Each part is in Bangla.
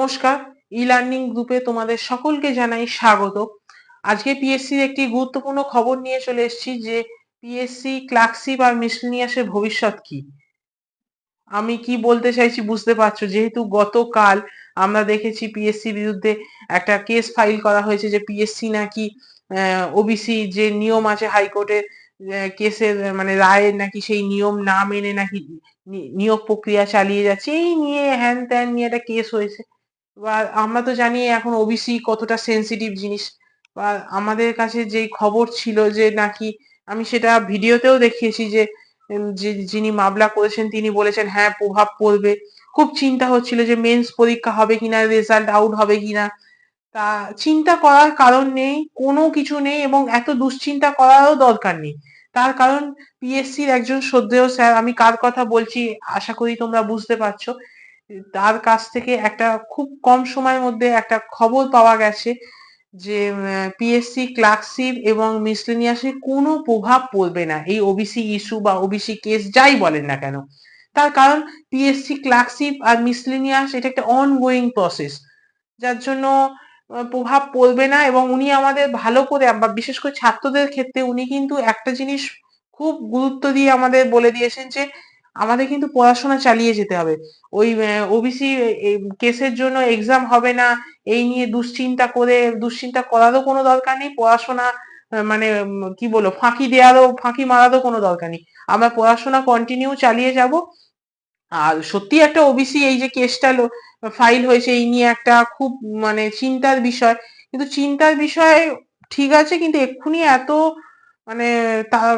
নমস্কার ই লার্নিং গ্রুপে তোমাদের সকলকে জানাই স্বাগত। আজকে পিএসসির একটি গুরুত্বপূর্ণ খবর নিয়ে চলে এসেছি যে পিএসসি ক্লার্কশিপ আর মিসলিনিয়াসের ভবিষ্যৎ কি। আমি কি বলতে চাইছি বুঝতে পারছ? যেহেতু গতকাল আমরা দেখেছি পিএসসি বিরুদ্ধে একটা কেস ফাইল করা হয়েছে যে পিএসসি নাকি ওবিসি যে নিয়ম আছে হাইকোর্টের কেসের মানে রায়ের নাকি সেই নিয়ম না মেনে নাকি নিয়োগ প্রক্রিয়া চালিয়ে যাচ্ছে। এই নিয়ে হ্যান ত্যান নিয়ে একটা কেস হয়েছে। বা আমরা তো জানি এখন ওবিসি কতটা সেন্সিটিভ জিনিস। বা আমাদের কাছে যেই খবর ছিল যে নাকি আমি সেটা ভিডিওতেও দেখিয়েছি যে যিনি মামলা করেছেন তিনি বলেছেন হ্যাঁ প্রভাব পড়বে। খুব চিন্তা হচ্ছিল যে মেন্স পরীক্ষা হবে কিনা রেজাল্ট আউট হবে কিনা। তা চিন্তা করার কারণ নেই, কোনো কিছু নেই এবং এত দুশ্চিন্তা করারও দরকার নেই। তার কারণ পিএসসির একজন শ্রদ্ধেয় স্যার, আমি কার কথা বলছি আশা করি তোমরা বুঝতে পারছ। তার কাছ থেকে একটা খুব কম সময়ের মধ্যে একটা খবর পাওয়া গেছে যে পিএসসি ক্লার্কশিপ এবং মিসলেনিয়াসে কোনো প্রভাব পড়বে না। এই ওবিসি ইস্যু বা ওবিসি কেস যাই বলেন না কেন। তার কারণ পিএসসি ক্লার্কশিপ আর মিসলেনিয়াস এটা একটা অনগোয়িং প্রসেস যার জন্য প্রভাব পড়বে না এবং উনি আমাদের ভালো করে, বা বিশেষ করে ছাত্রদের ক্ষেত্রে উনি কিন্তু একটা জিনিস খুব গুরুত্ব দিয়ে আমাদের বলে দিয়েছেন যে আমাদের কিন্তু পড়াশোনা চালিয়ে যেতে হবে। ওই ওবিসি কেসের জন্য এক্সাম হবে না, এই নিয়ে দুশ্চিন্তা করে, দুশ্চিন্তা করারও কোনো দরকার নেই, পড়াশোনা মানে কি বলব, ফাঁকি দেওয়ারও, ফাঁকি মারারও কোনো দরকার নেই। আমরা পড়াশোনা কন্টিনিউ চালিয়ে যাব। আর সত্যি একটা ওবিসি এই যে কেসটা ফাইল হয়েছে, এই নিয়ে একটা খুব মানে চিন্তার বিষয়। কিন্তু চিন্তার বিষয় ঠিক আছে, কিন্তু এক্ষুনি এত মানে তার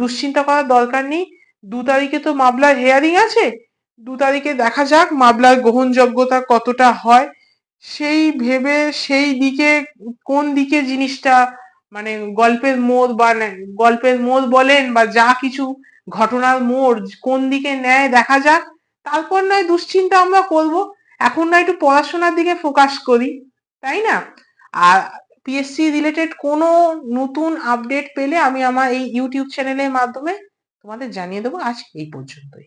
দুশ্চিন্তা করার দরকার নেই। দু তারিখে তো মামলার হেয়ারিং আছে। দু তারিখে দেখা যাক মামলার গ্রহণযোগ্যতা কতটা হয়। সেই ভেবে সেই দিকে কোন দিকে জিনিসটা মানে গল্পের মোড় বা গল্পের মোড় বলেন বা যা কিছু ঘটনার মোড় কোন দিকে নেয় দেখা যাক, তারপর নয় দুশ্চিন্তা আমরা করব। এখন না একটু পড়াশোনার দিকে ফোকাস করি, তাই না? আর পিএসসি রিলেটেড কোনো নতুন আপডেট পেলে আমি আমার এই ইউটিউব চ্যানেলের মাধ্যমে তোমাদের জানিয়ে দেবো আজ এই পর্যন্তই।